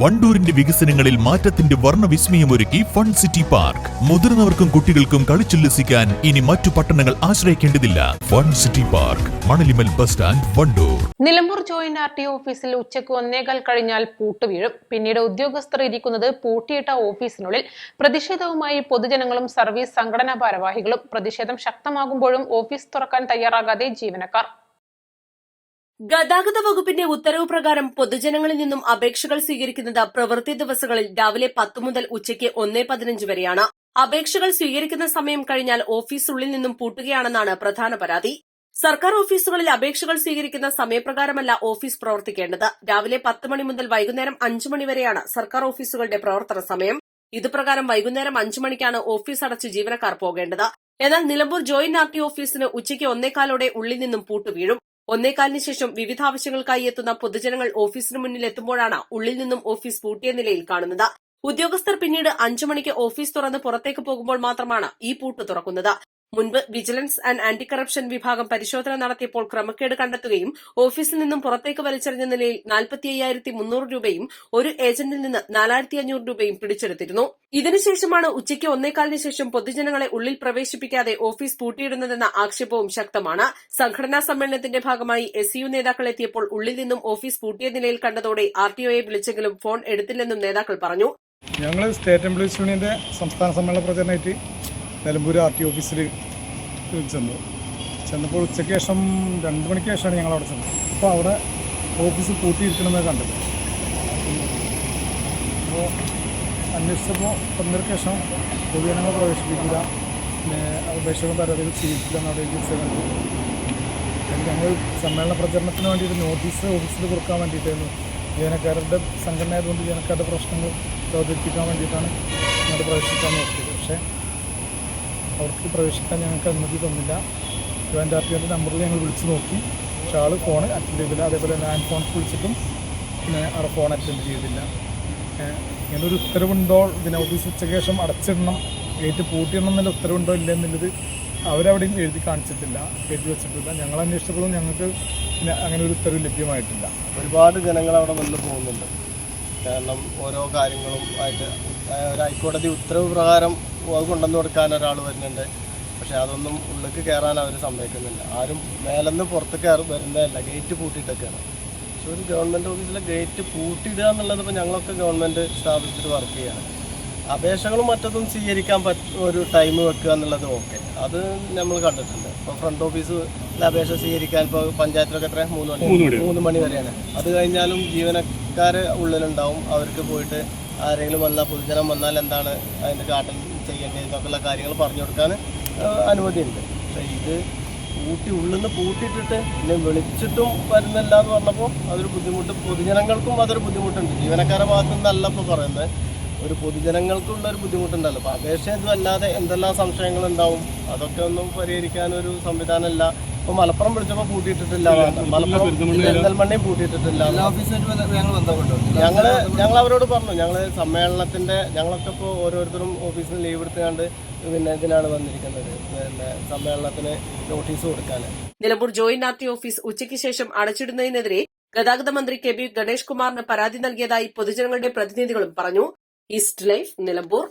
വണ്ടൂരിന്റെ വികസനങ്ങളിൽ മാറ്റത്തിന്റെ വർണവിസ്മയമൊരുക്കി fun city park. മുതിർന്നവർക്കും കുട്ടികൾക്കും കളിച്ചുല്ലസിക്കാൻ ഇനി മറ്റു പട്ടണങ്ങൾ ആശ്രയിക്കേണ്ടതില്ല. Fun city park Manalimal bus stand Wandoor. Nilambur joint R T ഓഫീസിൽ ഉച്ചയ്ക്ക് ഒന്നേകാൽ കഴിഞ്ഞാൽ പൂട്ടുവീഴും പിന്നീട് ഉദ്യോഗസ്ഥർ ഇരിക്കുന്നത് പൂട്ടിയിട്ട ഓഫീസിനുള്ളിൽ പ്രതിഷേധവുമായി പൊതുജനങ്ങളും സർവീസ് സംഘടനാ ഭാരവാഹികളും പ്രതിഷേധം ശക്തമാകുമ്പോഴും ഓഫീസ് തുറക്കാൻ തയ്യാറാകാതെ ജീവനക്കാർ. ഗതാഗത വകുപ്പിന്റെ ഉത്തരവ് പ്രകാരം പൊതുജനങ്ങളിൽ നിന്നും അപേക്ഷകൾ സ്വീകരിക്കുന്നത് പ്രവൃത്തി ദിവസങ്ങളിൽ രാവിലെ പത്ത് മുതൽ ഉച്ചയ്ക്ക് ഒന്നേ പതിനഞ്ച് വരെയാണ്. അപേക്ഷകൾ സ്വീകരിക്കുന്ന സമയം കഴിഞ്ഞാൽ ഓഫീസ് ഉള്ളിൽ നിന്നും പൂട്ടുകയാണെന്നാണ് പ്രധാന പരാതി. സർക്കാർ ഓഫീസുകളിൽ അപേക്ഷകൾ സ്വീകരിക്കുന്ന സമയപ്രകാരമല്ല ഓഫീസ് പ്രവർത്തിക്കേണ്ടത്. രാവിലെ പത്ത് മണി മുതൽ വൈകുന്നേരം അഞ്ചു മണി വരെയാണ് സർക്കാർ ഓഫീസുകളുടെ പ്രവർത്തന സമയം. ഇതുപ്രകാരം വൈകുന്നേരം അഞ്ചു മണിക്കാണ് ഓഫീസ് അടച്ച് ജീവനക്കാർ പോകേണ്ടത്. എന്നാൽ നിലമ്പൂർ ജോയിന്റ് ആർ ടി ഓഫീസിന് ഉച്ചയ്ക്ക് ഒന്നേകാലോടെ ഉള്ളിൽ നിന്നും പൂട്ട് വീഴും ഒന്നേകാലിന് ശേഷം വിവിധ ആവശ്യങ്ങൾക്കായി എത്തുന്ന പൊതുജനങ്ങൾ ഓഫീസിന് മുന്നിൽ എത്തുമ്പോഴാണ് ഉള്ളിൽ നിന്നും ഓഫീസ് പൂട്ടിയ നിലയിൽ കാണുന്നത്. ഉദ്യോഗസ്ഥർ പിന്നീട് അഞ്ചു മണിക്ക് ഓഫീസ് തുറന്ന് പുറത്തേക്ക് പോകുമ്പോൾ മാത്രമാണ് ഈ പൂട്ട് തുറക്കുന്നത്. മുൻപ് വിജിലൻസ് ആൻഡ് ആന്റി കറപ്ഷൻ വിഭാഗം പരിശോധന നടത്തിയപ്പോൾ ക്രമക്കേട് കണ്ടെത്തുകയും ഓഫീസിൽ നിന്നും പുറത്തേക്ക് വലിച്ചെറിഞ്ഞ നിലയിൽ നാൽപ്പത്തി അയ്യായിരത്തി മുന്നൂറ് രൂപയും ഒരു ഏജന്റിൽ നിന്ന് നാലായിരത്തി അഞ്ഞൂറ് രൂപയും പിടിച്ചെടുത്തിരുന്നു. ഇതിനുശേഷമാണ് ഉച്ചയ്ക്ക് ഒന്നേകാലിന് ശേഷം പൊതുജനങ്ങളെ ഉള്ളിൽ പ്രവേശിപ്പിക്കാതെ ഓഫീസ് പൂട്ടിയിടുന്നതെന്ന ആക്ഷേപവും ശക്തമാണ്. സംഘടനാ സമ്മേളനത്തിന്റെ ഭാഗമായി എസ് യു നേതാക്കൾ എത്തിയപ്പോൾ ഉള്ളിൽ നിന്നും ഓഫീസ് പൂട്ടിയ നിലയിൽ കണ്ടതോടെ ആർ ടി ഒയെ വിളിച്ചെങ്കിലും ഫോൺ എടുത്തില്ലെന്നും നേതാക്കൾ പറഞ്ഞു. ഞങ്ങൾ സ്റ്റേറ്റ് എംപ്ലോയീസ് യൂണിയന്റെ സംസ്ഥാന സമ്മേളന പ്രചരണമായിട്ട് നിലമ്പൂർ ആർ ടി ഓഫീസിൽ ചെന്നു. ചെന്നപ്പോൾ ഉച്ചയ്ക്ക് ശേഷം രണ്ട് മണിക്ക് ശേഷമാണ് ഞങ്ങൾ അവിടെ ചെന്നത്. അപ്പോൾ അവിടെ ഓഫീസ് പൂട്ടിയിരിക്കണമെന്ന് കണ്ടത്. അപ്പോൾ അന്വേഷിച്ചപ്പോൾ ഒന്നരക്ക് ശേഷം പൊതുജനങ്ങൾ പ്രവേശിപ്പിക്കില്ല. പിന്നെ അപേക്ഷകളും പരാതികൾ സ്വീകരിക്കില്ല എന്നവിടെ എഴുതി ഞങ്ങൾ സമ്മേളന പ്രചരണത്തിന് വേണ്ടിയിട്ട് നോട്ടീസ് ഓഫീസിൽ കൊടുക്കാൻ വേണ്ടിയിട്ടായിരുന്നു. ജീവനക്കാരുടെ സംഘടന ആയതുകൊണ്ട് ജീവനക്കാരുടെ പ്രശ്നങ്ങൾ അവതരിപ്പിക്കാൻ വേണ്ടിയിട്ടാണ് ഞങ്ങൾ പ്രവേശിക്കാൻ നോക്കിയത്. പക്ഷേ അവർക്ക് പ്രവേശിക്കാൻ ഞങ്ങൾക്ക് അനുമതി തന്നില്ല. ജോയിന്റ് ആർ ടിയുടെ നമ്പറിൽ ഞങ്ങൾ വിളിച്ചു നോക്കി. പക്ഷേ ആൾ ഫോൺ അറ്റൻഡ് ചെയ്തില്ല. അതേപോലെ ലാൻഡ് ഫോൺ വിളിച്ചിട്ടും പിന്നെ ആ ഫോൺ അറ്റൻഡ് ചെയ്തില്ല. ഇങ്ങനെ ഇങ്ങനൊരു ഉത്തരവുണ്ടോ? ഇതിന് ഓഫീസ് ഉച്ചയ്ക്ക് ശേഷം അടച്ചിടണം. ഗേറ്റ് പൂട്ടിയിടണം എന്നുള്ള ഉത്തരവുണ്ടോ ഇല്ല എന്നുള്ളത് അവരവിടെയും എഴുതി കാണിച്ചിട്ടില്ല. എഴുതി വെച്ചിട്ടില്ല. ഞങ്ങൾ അന്വേഷിച്ചപ്പോഴും ഞങ്ങൾക്ക് പിന്നെ അങ്ങനെ ഒരു ഉത്തരവ് ലഭ്യമായിട്ടില്ല. ഒരുപാട് ജനങ്ങൾ അവിടെ വന്ന് പോകുന്നുണ്ട്. കാരണം ഓരോ കാര്യങ്ങളും ആയിട്ട് ഒരു ഹൈക്കോടതി ഉത്തരവ് പ്രകാരം അത് കൊണ്ടുവന്ന് കൊടുക്കാൻ ഒരാൾ വരുന്നുണ്ട്. പക്ഷെ അതൊന്നും ഉള്ളിലേക്ക് കയറാൻ അവർ സമ്മതിക്കുന്നില്ല. ആരും മേലെന്ന് പുറത്ത് കയറി വരുന്നതല്ല ഗേറ്റ് പൂട്ടിയിട്ടൊക്കെയാണ്. പക്ഷെ ഒരു ഗവൺമെന്റ് ഓഫീസിലെ ഗേറ്റ് പൂട്ടിയിടുക എന്നുള്ളത് ഇപ്പോൾ ഞങ്ങളൊക്കെ ഗവൺമെന്റ് സ്ഥാപിച്ചിട്ട് വർക്ക് ചെയ്യാണ്. അപേക്ഷകളും മറ്റതും സ്വീകരിക്കാൻ പറ്റ ഒരു ടൈം വെക്കുക എന്നുള്ളത് ഓക്കെ അത് നമ്മൾ കണ്ടിട്ടുണ്ട്. ഇപ്പോൾ ഫ്രണ്ട് ഓഫീസ് അപേക്ഷ സ്വീകരിക്കാൻ ഇപ്പോൾ പഞ്ചായത്തിലൊക്കെ എത്ര? മൂന്ന് മണി. മൂന്ന് മണി. വരെയാണ്. അത് കഴിഞ്ഞാലും ജീവനക്കാർ ഉള്ളിലുണ്ടാവും. അവർക്ക് പോയിട്ട് ആരെങ്കിലും വന്നാൽ പൊതുജനം വന്നാൽ എന്താണ് അതിന്റെ കാട്ടിൽ ചെയ്യേണ്ടത് എന്നൊക്കെയുള്ള കാര്യങ്ങൾ പറഞ്ഞു കൊടുക്കാൻ അനുമതിയുണ്ട്. പക്ഷേ ഇത് പൂട്ടി ഉള്ളിൽ നിന്ന് പൂട്ടിയിട്ടിട്ട് പിന്നെ വിളിച്ചിട്ടും വരുന്നില്ല എന്ന് പറഞ്ഞപ്പോൾ അതൊരു ബുദ്ധിമുട്ട് പൊതുജനങ്ങൾക്കും അതൊരു ബുദ്ധിമുട്ടുണ്ട്. ജീവനക്കാരുടെ ഭാഗത്തു നിന്നല്ല ഇപ്പോൾ പറയുന്നത്. ഒരു പൊതുജനങ്ങൾക്കുള്ള ഒരു ബുദ്ധിമുട്ടുണ്ടല്ലോ. അപ്പോൾ അപേക്ഷ ഇതുമല്ലാതെ എന്തെല്ലാം സംശയങ്ങളുണ്ടാവും? അതൊക്കെ ഒന്നും പരിഹരിക്കാൻ ഒരു സംവിധാനമില്ല. ഇപ്പോൾ മലപ്പുറം വിളിച്ചപ്പോൾ പൂട്ടിയിട്ടിട്ടില്ല. മലപ്പുറം പെരിന്തൽമണ്ണയും പൂട്ടിയിട്ടിട്ടില്ല. ഞങ്ങൾ ഞങ്ങൾ അവരോട് പറഞ്ഞു. ഞങ്ങൾ സമ്മേളനത്തിന്റെ ഞങ്ങളൊക്കെ ഇപ്പോൾ ഓരോരുത്തരും ഓഫീസിൽ ലീവ് എടുത്തുകൊണ്ട് പിന്നെ ഇതിനാണ് വന്നിരിക്കുന്നത്. പിന്നെ സമ്മേളനത്തിന് നോട്ടീസ് കൊടുക്കാൻ Nilambur joint R T office ഉച്ചയ്ക്ക് ശേഷം അടച്ചിടുന്നതിനെതിരെ ഗതാഗത മന്ത്രി കെ ബി ഗണേഷ് കുമാറിന് പരാതി നൽകിയതായി പൊതുജനങ്ങളുടെ പ്രതിനിധികളും പറഞ്ഞു. East life Nilambur